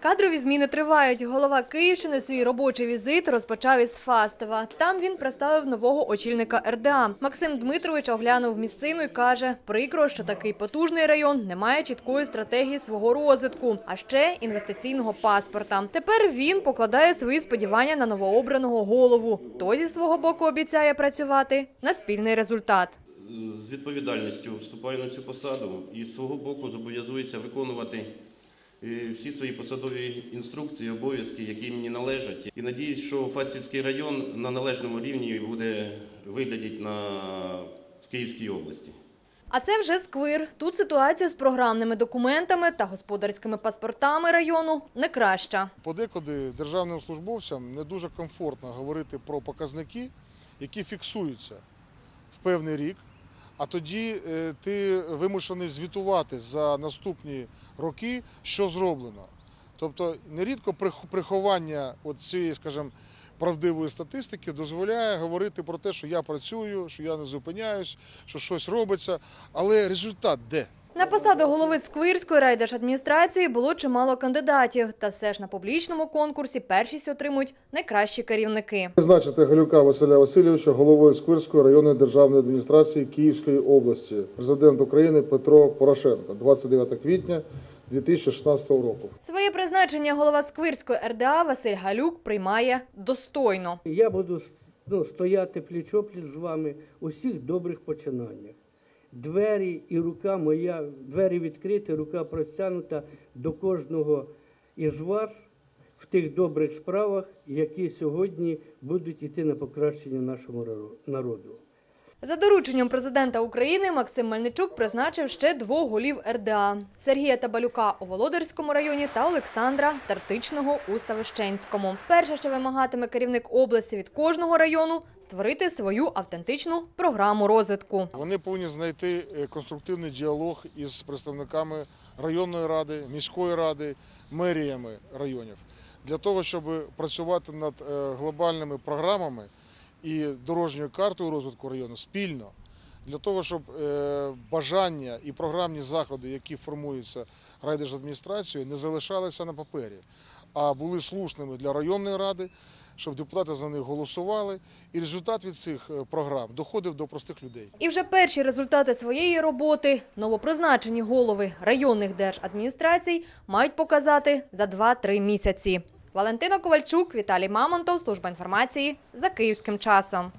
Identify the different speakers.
Speaker 1: Кадрові зміни тривають. Голова Київщини свій робочий візит розпочав із Фастова. Там він представив нового очільника РДА. Максим Дмитрович оглянув місцину і каже, прикро, що такий потужний район не має чіткої стратегії свого розвитку, а ще інвестиційного паспорта. Тепер він покладає свої сподівання на новообраного голову. Той зі свого боку обіцяє працювати на спільний результат.
Speaker 2: з відповідальністю вступаю на цю посаду і з свого боку зобов'язуюся виконувати всі свої посадові інструкції, обов'язки, які мені належать. І надіюсь, що Фастівський район на належному рівні буде виглядати на в Київській області.
Speaker 1: А це вже сквир. Тут ситуація з програмними документами та господарськими паспортами району не краща.
Speaker 3: Подекуди державним службовцям не дуже комфортно говорити про показники, які фіксуються в певний рік, а тоді е, ти вимушений звітувати за наступні роки, що зроблено. Тобто нерідко прих- приховання от цієї, скажімо, правдивої статистики дозволяє говорити про те, що я працюю, що я не зупиняюсь, що щось робиться, але результат де?
Speaker 1: На посаду голови Сквирської райдержадміністрації було чимало кандидатів. Та все ж на публічному конкурсі першість отримують найкращі керівники.
Speaker 4: Призначити Галюка Василя Васильовича головою Сквирської районної державної адміністрації Київської області. Президент України Петро Порошенко, 29 квітня 2016 року.
Speaker 1: Своє призначення голова Сквирської РДА Василь Галюк приймає достойно.
Speaker 5: Я буду ну, стояти пліч-опліч з вами у всіх добрих починаннях. Двері і рука моя, двері відкриті, рука простягнута до кожного із вас в тих добрих справах, які сьогодні будуть йти на покращення нашому народу.
Speaker 1: За дорученням президента України Максим Мельничук призначив ще двох голів РДА – Сергія Табалюка у Володарському районі та Олександра Тартичного у Ставищенському. Перше, що вимагатиме керівник області від кожного району – створити свою автентичну програму розвитку.
Speaker 3: Вони повинні знайти е, конструктивний діалог із представниками районної ради, міської ради, меріями районів для того, щоб працювати над е, глобальними програмами і дорожньою картою розвитку району спільно. Для того, щоб е, бажання і програмні заходи, які формуються райдержадміністрацією, не залишалися на папері, а були слушними для районної ради, щоб депутати за них голосували, і результат від цих е, програм доходив до простих людей.
Speaker 1: І вже перші результати своєї роботи новопризначені голови районних держадміністрацій мають показати за 2-3 місяці. Валентина Ковальчук, Віталій Мамонтов, Служба інформації за київським часом.